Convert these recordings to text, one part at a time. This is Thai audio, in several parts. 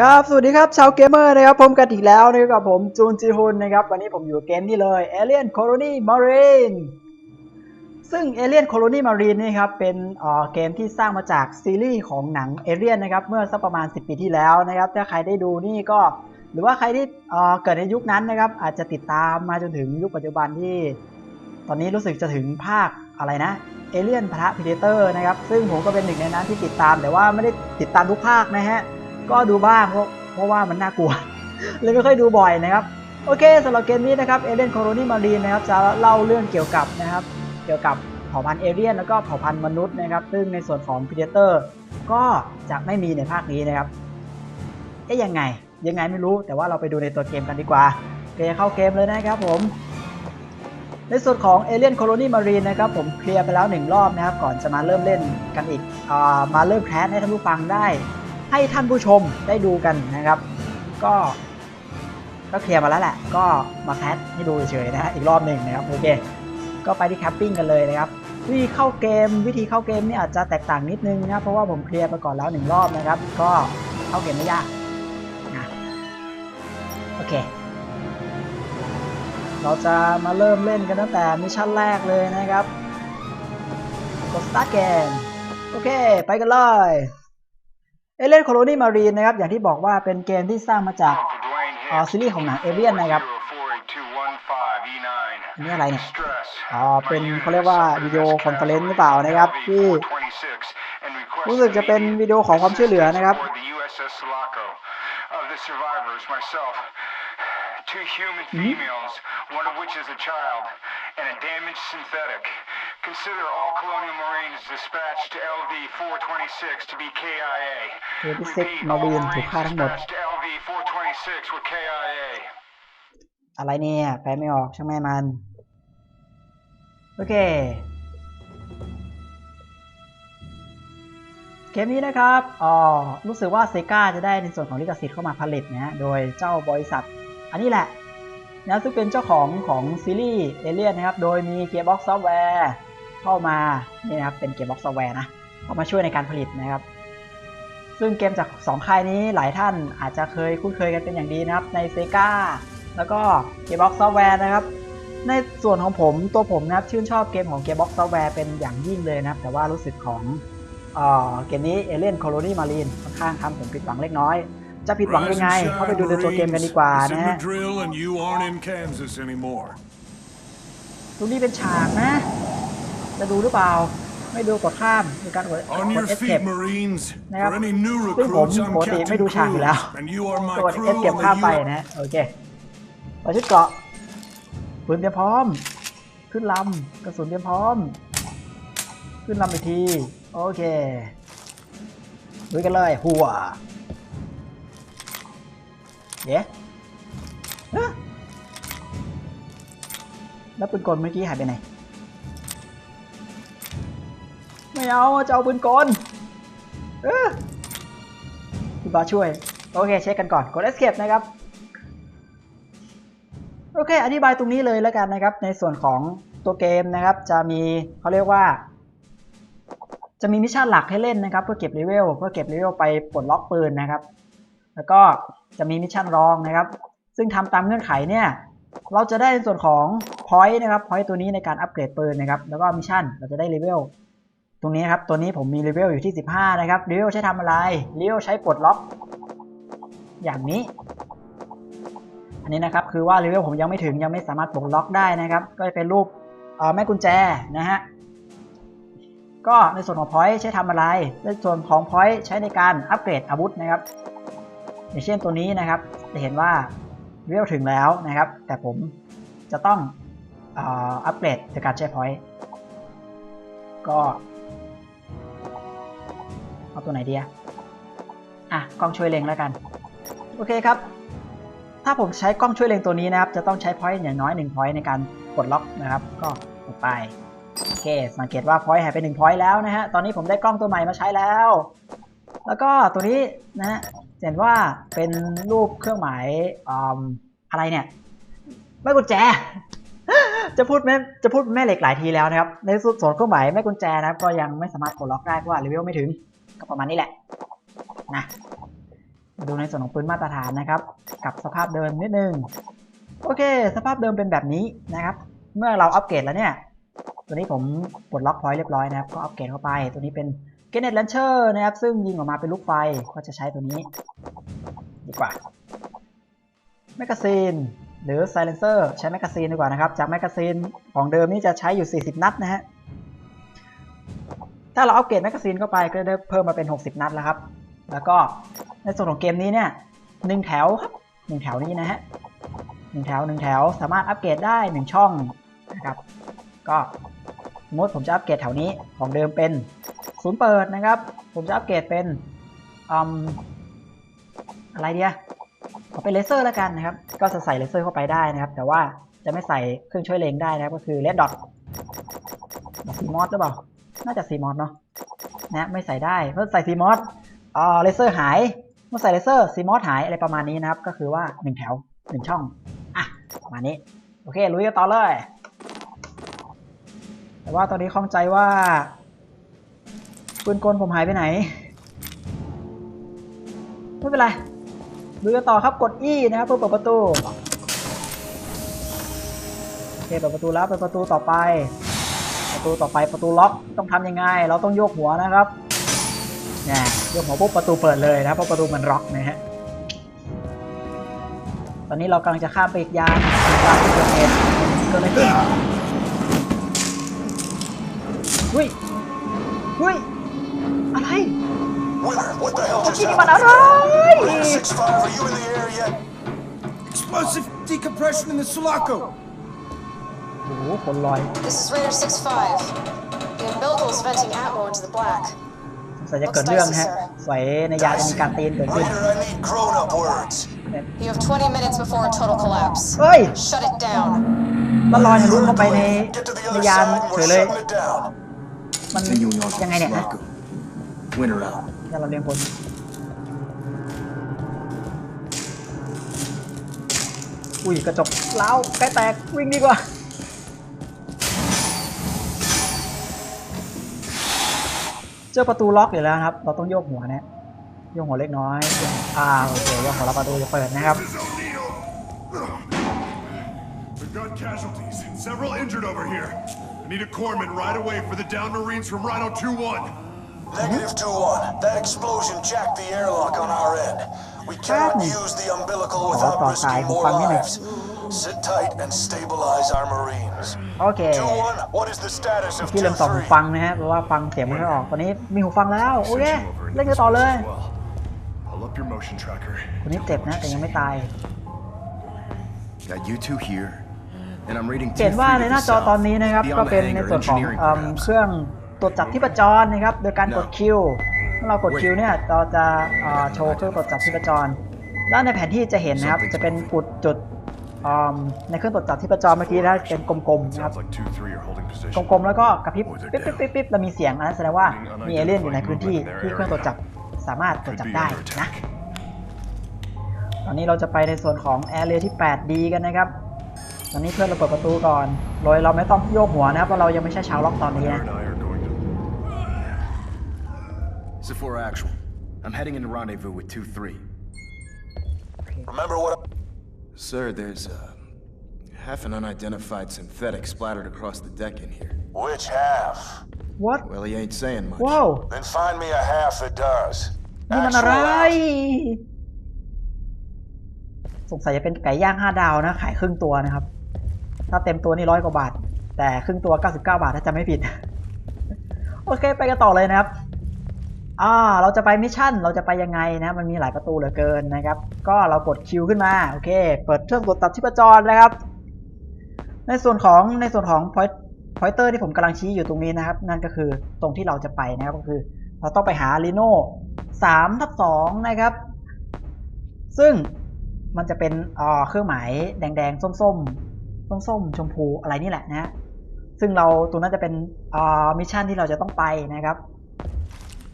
ครับ สวัสดีครับ ชาวเกมเมอร์นะครับ ผมกันอีกแล้วนะครับผมจูนจีฮุนนะครับ วันนี้ผมอยู่เกมนี้เลย Alien Colony Marine ซึ่ง Alien Colony Marine นี่ครับ เป็นเอ่อเกมที่สร้างมาจากซีรีส์ของหนัง Alien นะครับ เมื่อสักประมาณ 10 ปีที่แล้วนะครับ ถ้าใครได้ดูนี่ก็ หรือว่าใครที่เอ่อเกิดในยุคนั้นนะครับ อาจจะติดตามมาจนถึงยุคปัจจุบันที่ ตอนนี้รู้สึกจะถึงภาคอะไรนะเอเลียนพระพีเดเตอร์นะครับ ซึ่งผมก็เป็นหนึ่งในนั้นที่ติดตาม แต่ว่าไม่ได้ติดตามทุกภาคนะฮะ ก็ดูบ้างเพราะว่ามันน่ากลัว เลยไม่ค่อยดูบ่อยนะครับ โอเคสำหรับเกมนี้นะครับเอเลนโคโรนีมารีนนะครับจะเล่าเรื่องเกี่ยวกับนะครับ เกี่ยวกับเผ่าพันธุ์เอเลียนแล้วก็เผ่าพันธุ์มนุษย์นะครับ ซึ่งในส่วนของพีเดเตอร์ก็จะไม่มีในภาคนี้นะครับเอ๊ยยังไง ยังไงไม่รู้แต่ว่าเราไปดูในตัวเกมกันดีกว่าโอเคเข้าเกมเลยนะครับผม ในส่วนของ Alien Colony Marine นะครับผมเคลียร์ไปแล้วหนึ่งรอบนะครับ ก่อนจะมาเริ่มเล่นกันอีกอมาเริ่มแคสให้ท่านผู้ฟังได้ ให้ท่านผู้ชมได้ดูกันนะครับ ก็ก็เคลียร์มาแล้วแหละ ก็มาแคสให้ดูเฉยๆนะฮะอีกรอบหนึ่งนะครับโอเค ก็ไปที่แคปปิ้งกันเลยนะครับวิธีเข้าเกมวิธีเข้าเกมนี่อาจจะแตกต่างนิดนึงนะเพราะว่าผมเคลียร์ไปก่อนแล้วหนึ่งรอบนะครับ ก็เข้าเกมไม่ยากนะโอเค เราจะมาเริ่มเล่นกันตั้งแต่มิชชั่นแรกเลยนะครับกด start game โอเค ไปกันเลย เอเลนโคโลนีมารีนนะครับ อย่างที่บอกว่าเป็นเกมที่สร้างมาจากอ๋อซีรีส์ของหนังเอเลียนนะครับอันนี้อะไรเนี่ยอ๋อเป็นเขาเรียกว่าวิดีโอคอนเฟอเรนซ์หรือเปล่านะครับ ที่รู้รู้สึสึกกจะจะเป็เป็นนวิดีโอของความช่วยเหลือนะครับ Two human Mhm. females, one of which is a child, and a damaged synthetic. Consider all Colonial Marines dispatched to LV-426 to be KIA. เอพิเซก Repeat, มา all รีนถูก Marines ฆ่าทั้งหมด dispatched to LV-426 were KIA. อะไรเนี่ยแปลไม่ออกช่างแม่มัน โอเค เกมนี้นะครับอ๋อรู้สึกว่าเซกาจะได้ในส่วนของลิขสิทธิ์เข้ามาผลิตนะฮะโดยเจ้าบริษัท อันนี้แหละนะซึ่งเป็นเจ้าของของซีรีส์เอเลียนนะครับ โดยมี Gearbox Software เข้ามานี่นะครับเป็น Gearbox Software นะเข้ามาช่วยในการผลิตนะครับ ซึ่งเกมจาก 2 ค่ายนี้หลายท่านอาจจะเคยคุ้นเคยกันเป็นอย่างดีนะครับในเซกาแล้วก็ Gearbox Software นะครับ ในส่วนของผมตัวผมนะครับชื่นชอบเกมของ Gearbox Software เป็นอย่างยิ่งเลยนะครับ แต่ว่ารู้สึกของเอ่อเกมนี้ Alien Colony Marine ค่อนข้างทำผมผิดหวังเล็กน้อย จะผิดหวังยังไง เข้าไปดูในตัวเกมกันดีกว่า It's นะ in ฮะ Madrid and you aren't in Kansas anymore. ตรงนี้เป็นฉากนะ จะดูหรือเปล่า ไม่ดูกดข้ามมีการกด On ก your ด escape feet, Marines. นะครับ For any new ซึ่งผม recruits, I'm ปกติไม่ Captain ดูฉากอยู่แล้ว Cruz, and you are my กด crew escape on ข้ามไป the U. นะโอเคปล่อยชุดเกราะปืนเตรียมพร้อม ขึ้นลำกระสุนเตรียมพร้อม ขึ้นลำอีกที โอเคลุยกันเลยหัวเย้ฮะแล้วปืนกลเมื่อกี้หายไปไหน ไม่เอาจะเอาปืนกลเออพี่บาสช่วย โอเคเช็คกันก่อนกด escape นะครับ โอเค อธิบายตรงนี้เลยแล้วกันนะครับ ในส่วนของตัวเกมนะครับ จะมีเขาเรียกว่า จะมีมิชชั่นหลักให้เล่นนะครับ เพื่อเก็บเลเวลเพื่อเก็บเลเวลไปปลดล็อกปืนนะครับ แล้วก็จะมีมิชชั่นรองนะครับ ซึ่งทำตามเงื่อนไขเนี่ยเราจะได้ในส่วนของ point นะครับ point ตัวนี้ในการอัปเกรดปืนนะครับ แล้วก็มิชชั่นเราจะได้เลเวล ตรงนี้ครับ ตัวนี้ผมมีเลเวลอยู่ที่ 15 นะครับเลเวลใช้ทำอะไรเลเวลใช้ปลดล็อก อย่างนี้ อันนี้นะครับคือว่าเลเวลผมยังไม่ถึงยังไม่สามารถปลดล็อกได้นะครับ ก็จะเป็นรูปแม่กุญแจนะฮะก็ในส่วนของ point ใช้ทำอะไร ในส่วนของ point ใช้ในการอัปเกรดอาวุธนะครับ อย่างเช่นตัวนี้นะครับ จะเห็นว่าเลเวลถึงแล้วนะครับ แต่ผมจะต้องอัปเกรดในกการใช้ point ก็ เอาตัวไหนดีอะอะกล้องช่วยเล็งแล้วกัน โอเคครับ ถ้าผมใช้กล้องช่วยเล็งตัวนี้นะครับ จะต้องใช้พอยต์อย่างน้อย1พอยต์ในการกดล็อกนะครับ ก็กดไป โอเค สังเกตว่าพอยต์หายไป1พอยต์แล้วนะฮะ ตอนนี้ผมได้กล้องตัวใหม่มาใช้แล้ว แล้วก็ตัวนี้นะฮะเห็นว่าเป็นรูปเครื่องหมายออะไรเนี่ยแม่กุญแจ จะพูดแม่จะพูดแม่เหล็กหลายทีแล้วนะครับ ในส่วนเครื่องหมายแม่กุญแจนะครับก็ยังไม่สามารถกดล็อกได้เพราะว่าเลเวลไม่ถึง ก็ประมาณนี้แหละนะมาดูในส่วนของปืนมาตรฐานนะครับ กับสภาพเดิมนิดนึงโอเค สภาพเดิมเป็นแบบนี้นะครับ เมื่อเราอัปเกรดแล้วเนี่ย ตัวนี้ผมปลดล็อกพอยต์เรียบร้อยนะครับ ก็อัปเกรดเข้าไป ตัวนี้เป็น g ก n e t Launcher นะครับ ซึ่งยิงออกมาเป็นลูกไฟ ก็จะใช้ตัวนี้ ดีกว่าแมกกาซีนหรือ Silencer ใช้แมกกาซีนดีกว่านะครับ จากแมกกาซีนของเดิมนี่จะใช้อยู่ 40 นัดนะฮะ ถ้าเราอัปเกรดแมกกาซีนเข้าไปก็ได้เพิ่มมาเป็น 60 นัดแล้วครับ แล้วก็ในส่วนของเกมนี้เนี่ยหนึ่งแถวครับหนึ่งแถวนี้นะฮะหนึ่งแถวหนึ่งแถวสามารถอัปเกรดได้หนึ่งช่องนะครับ ก็สมมติผมจะอัปเกรดแถวนี้ของเดิมเป็นศูนย์เปิดนะครับ ผมจะอัปเกรดเป็นออะไรเดียเอาเป็นเลเซอร์แล้วกันนะครับ ก็จะใส่เลเซอร์เข้าไปได้นะครับ แต่ว่าจะไม่ใส่เครื่องช่วยเลงได้นะครับก็คือเลดดอทซีมอสหรือเปล่า น่าจะซีมอสเนาะนะไม่ใส่ได้เพราะใส่ซีมอสอ่าเลเซอร์หายเมื่อใส่เลเซอร์ซีมอสหายอะไรประมาณนี้นะครับ ก็คือว่าหนึ่งแถวหนึ่งช่องอะประมาณนี้โอเคลุยกันต่อเลย แต่ว่าตอนนี้ข้องใจว่าปืนกลผมหายไปไหนไม่เป็นไรลุยกันต่อครับกด E นะครับเพื่อเปิดประตูโอเคเปิดประตูแล้วเปิดประตูต่อไป ตูต่อไปประตูล็อกต้องทํำยังไง เราต้องโยกหัวนะครับเนี่ยโยกหัวปุ๊บประตูเปิดเลยนะเพราะประตูมันล็อกนะฮะตอนนี้เรากำลังจะข้ามไปอีกยานอีกยานที่เกิดเหตุเกิดอะไรขึ้ยเฮ้ยอะไร Winner, what the hell เมื่อ just กี้นี่มันอะไร Explosive decompression in the Sulaco. โอ้โหคนลอย This is Raider 6-5. The umbilical is venting Atmo into the black. สงสัยจะเกิดเรื่องนะฮะสวยในยานจะมีการตีนเกิดขึ้น Raider, I need grown-up words. You have 20 minutes before a total collapse. เฮ้ย Shut it down. มันลอยทะลุเข้าไปใน Get to the ใน other ยาน side and เฉ we're ยเลย shutting it down. มัน Continuing on ยังไง to เนี่ยฮะ Sulaco. Winter out. ยานเราเรียงผลอุ้ยกระจกเล้าวใกล้แตกวิ่งดีกว่า เจอประตูล็อกอยู่แล้วนะครับ เราต้องโยกหัวนะโยกหัวเล็กน้อยอ่าโอเคโยกหัวแล้วประตูจะเปิดนะครับ We've got casualties. Several injured over here. I need a corpsman right away for the downed Marines from Rhino 2-1. Negative 2-1. That explosion jacked the airlock on our end. We cannot Happening. use the umbilical Oh, without ต่อสาย risking ผม more ฟังนิดหนึ่ง lives. Sit tight and stabilize our Marines. โอเค 2-1, what is the status of ที่เริ่มต่อหู 2-3? ฟังนะฮะเพราะว่าฟังเสียงไม่ค่อยออกตอนนี้มีหูฟังแล้ว โอเคเล่นกันต่อเลย Pull up your motion tracker. คนนี้เจ็บนะแต่ยังไม่ตาย Got you two here. And I'm reading เห็นว่า2-3ใน to หน้า the จอ south. ตอนนี้นะครับ Beyond ก็ the เป็นใน hangar ส่วนของ engineering เอิ่ม perhaps. เครื่องตรวจจับที่ประจรนะครับ โดยการกด No. คิวเมื่อเรากดคิวเนี่ยเราจะเอ่อโชว์เครื่องตรวจจับที่ประจรด้านในแผนที่จะเห็นนะครับ จะเป็นจุดจุดเอิ่ม ในเครื่องตรวจจับที่ประจรเมื่อกี้นะเป็นกลมๆนะครับ Sounds like 2-3 are holding position. กลมๆแล้วก็กระพริบปิ๊บปิ๊บปิ๊บปิ๊บแล้วมีเสียงอันนั้นแสดงว่ามีเอเลี่ยนอยู่ในพื้นที่ที่เครื่องตรวจจับสามารถตรวจ Could จับ be ได้ under นะ attack. ตอนนี้เราจะไปในส่วนของแอร์เรียที่ 8D กันนะครับ ตอนนี้เพื่อนเราเปิดประตูก่อนโดยเราไม่ต้องโยกหัวนะครับเพราะเรายังไม่ใช่ชาวล็อกตอนนี้ Winner นะ and I are going to... Sephora actual. I'm heading into rendezvous with 2-3. Remember what Sir, there's uh, half an unidentified synthetic splattered across the deck in here. Which half? What Well, he ain't saying much. ว้าว Then find me a half that does. นี่มันอะไร Actual out. สงสัยจะเป็นไก่ย่าง5ดาวนะ ขายครึ่งตัวนะครับ ถ้าเต็มตัวนี่ร้อยกว่าบาท แต่ครึ่งตัว 99 บาทถ้าจะไม่ผิด โอเค ไปกันต่อเลยนะครับ อ่าเราจะไปมิชชั่นเราจะไปยังไงนะมันมีหลายประตูเหลือเกินนะครับ ก็เรากดคิวขึ้นมาโอเค เปิดเครื่องตรวจจับชีพจรนะครับ ในส่วนของในส่วนของ point pointer ที่ผมกำลังชี้อยู่ตรงนี้นะครับ นั่นก็คือตรงที่เราจะไปนะครับก็คือ เราต้องไปหา Reno 3ทับ2นะครับ ซึ่งมันจะเป็นเอ่อเครื่องหมายแดงๆ ส้มๆ ส้มๆ ชมพูอะไรนี่แหละนะ ซึ่งเราตรงนั้นจะเป็นอ่อมิชชั่นที่เราจะต้องไปนะครับ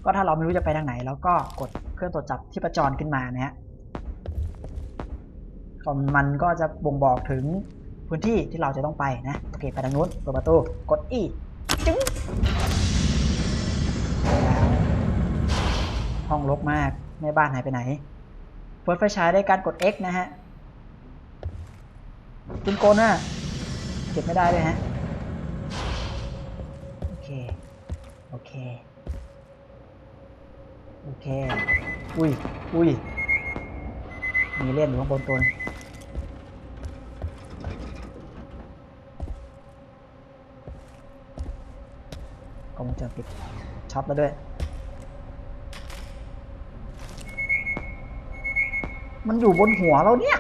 ก็ถ้าเราไม่รู้จะไปทางไหนเราก็กดเครื่องตรวจจับที่ประจรขึ้นมานะฮะมันก็จะบ่งบอกถึงพื้นที่ที่เราจะต้องไปนะโอเคไปทางนู้นเปิดประตูกด E จึ๊งแล้วห้องรกมากแม่บ้านหายไปไหนเปิดไฟฉายได้การกด X นะฮะปืนกน่ะเก็บไม่ได้เลยฮะ โอเค โอเค โอเค อุ้ย อุ้ย มีเล่นอยู่ข้างบนตัวนึงกล้องวงจรปิดช็อตแล้วด้วย มันอยู่บนหัวเราเนี่ย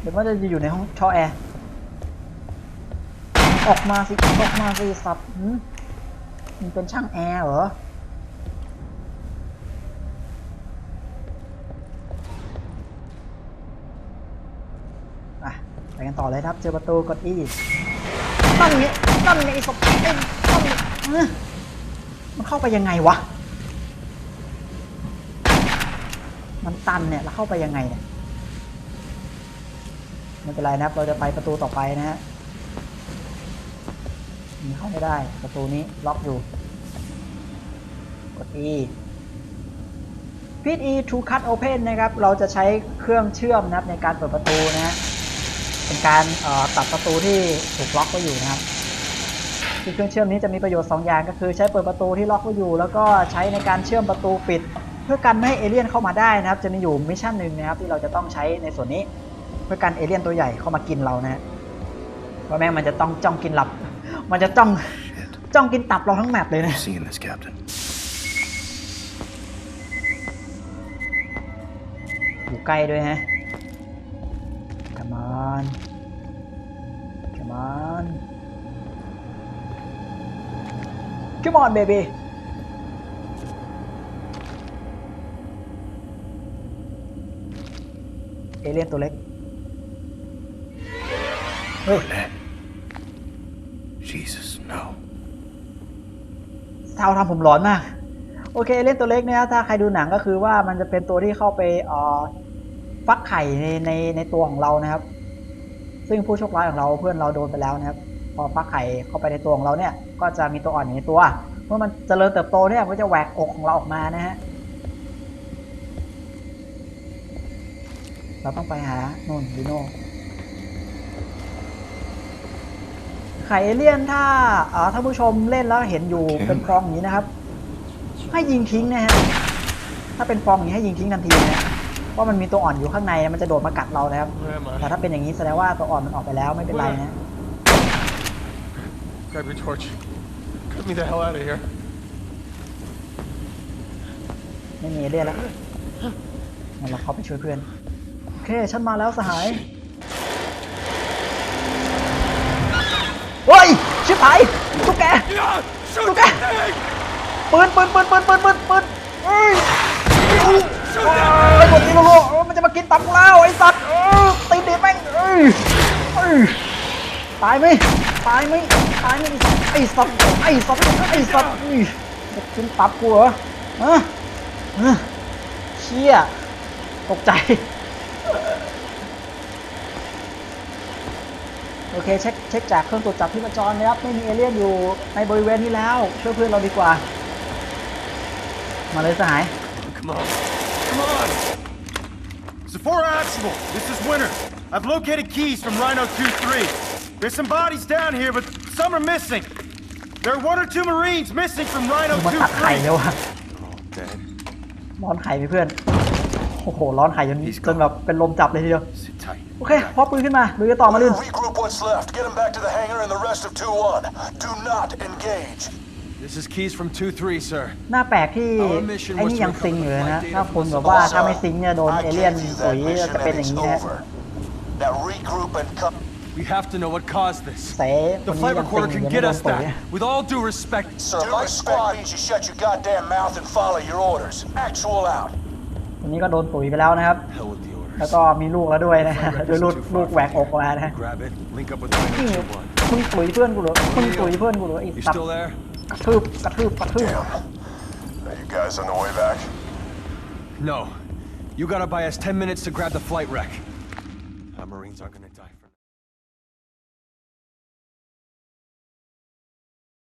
เดี๋ยวว่าจะอยู่ในห้องช่อแอร์ ออกมาสิ ออกมาสิสับหืม มันเป็นช่างแอร์เหรอ อะ ไปกันต่อเลยครับ เจอประตูกด E นั่นไงนั่นไงไอ้ศพไอ้นั่นไงเอ้อมันเข้าไปยังไงวะ มันตันเนี่ย แล้วเข้าไปยังไงเนี่ยไม่เป็นไรนะครับ เราจะไปประตูต่อไปนะฮะ มันเข้าไม่ได้ ประตูนี้ล็อกอยู่ กด E พิด E to cut open นะครับ เราจะใช้เครื่องเชื่อมนะครับในการเปิดประตูนะฮะ เป็นการตัดประตูที่ถูกล็อกไว้อยู่นะครับเครื่องเชื่อมนี้จะมีประโยชน์ 2 อย่างก็คือใช้เปิดประตูที่ล็อกไว้อยู่ แล้วก็ใช้ในการเชื่อมประตูปิด เพื่อกันไม่ให้เอเลี่ยนเข้ามาได้นะครับ จะมีอยู่มิชชั่นหนึ่งนะครับที่เราจะต้องใช้ในส่วนนี้ เพื่อกันเอเลี่ยนตัวใหญ่เข้ามากินเรานะฮะเพราะแม่งมันจะต้องจ้องกินหลับ มันจะจ้องจ้องกินตับเราทั้งแมปเลยนะ Seeing this, Captain. อยู่ใกล้ด้วยฮะ Come on Come on Come on baby เอเลี่ยนตัวเล็ก เฮ้ย Net. Jesus, no. เท่าทำผมร้อนมาก โอเคเล่นตัวเล็กเนี่ยถ้าใครดูหนังก็คือว่ามันจะเป็นตัวที่เข้าไปฟักไข่ในในในตัวของเรานะครับ ซึ่งผู้โชคร้ายของเราเพื่อนเราโดนไปแล้วนะครับ พอฟักไข่เข้าไปในตัวของเราเนี่ย ก็จะมีตัวอ่อนอยู่ในตัว เมื่อมันเจริญเติบโตเนี่ยมันก็จะแหวกอกของเราออกมานะฮะเราต้องไปหาโน่นดิโน่ ไข่เอเลี่ยนถ้าเอ่อท่านผู้ชมเล่นแล้วเห็นอยู่เป็นฟองอย่างนี้นะครับ ให้ยิงทิ้งนะฮะถ้าเป็นฟองอย่างนี้ให้ยิงทิ้งทันทีนะเพราะมันมีตัวอ่อนอยู่ข้างในมันจะโดดมากัดเรานะครับ Where am แต่ I? ถ้าเป็นอย่างนี้แสดงว่าตัวอ่อนมันออกไปแล้วไม่เป็นไรนะ Grab your torch. Get me the hell out of here. ไม่มีเอเลี่ยนแล้วงั้นเราเข้าไปช่วยเพื่อน โอเค ฉันมาแล้วสหาย เฮ้ย ชิบหายตุ๊กแก Shoot Okay. that thing! ปืนปืนปืนปืนปืนปืนปืนเอ้ยไอ้ that คนนี้ลูกมันจะมากินตับกูแล้วไอ้สัตว์ตีเด็ดแม่งตายไหมตายไหมตายไหมไอ้สัตว์ไอ้สัตว์ไอ้สัตว์ไอ้สัตว์อุ้ยจะกินตับกูเหรอฮะฮะเชี่ยตกใจ โอเคเช็คเช็คจากเครื่องตรวจจับที่ประจรนะครับไม่มีเอเลี่ยนอยู่ในบริเวณนี้แล้วช่วยเพื่อนเราดีกว่า มาเลยสหาย Come on. Come on! Sephora Actual, this is Winter. I've located keys from Rhino 2-3. There's some bodies down here, but some are missing. There are one or two Marines missing from Rhino มาตัดไข่ 2-3. แล้วอะ Dead. ร้อนไข่ไปเพื่อนโอ้โหร้อนไข่จนจนแบบเป็นลมจับเลยทีเดียว Sit tight. โอเคพอปืนขึ้นมาลุยกันต่อมาลื่น Regroup what's left. Get them back to the hangar and the rest of 2-1. Do not engage. This is keys from 2-3, sir. หน้าแปลกที่ไอ้นี่ยังซิงอยู่เลยนะ ถ้าคุณแบบว่าถ้าไม่ซิงเนี่ยโดน I เอเลี่ยน gave you ตุ๋ย that mission จะเป็น and อย่าง it's นี้นะ over. Now regroup and come. We have to know what caused this. เสค The นนี้ flight ยังซิง recorder อยู่ can ยัง get ไม่โดน us ตุ๋ย that. With all due respect, Sir, my squad means you shut your goddamn mouth and follow your orders. Actual out. คนนี้ก็โดนตุ๋ยไปแล้วนะครับ hell with the แล้ว orders. ก็มีลูกแล้วด้วยนะด้วยลูกลูกแหวกอกมานะ Grab it. Link up with นี่ Rhino 2-1. มึงตุ๋ยเพื่อนกูเหรอมึงตุ๋ยเพื่อนกูเหรอไอ้ You สัต still ว์ there? กระทืบกระทืบกระทืบ Damn. Are you guys on the way back? No. You gotta buy us 10 minutes to grab the flight wreck. Our Marines aren't gonna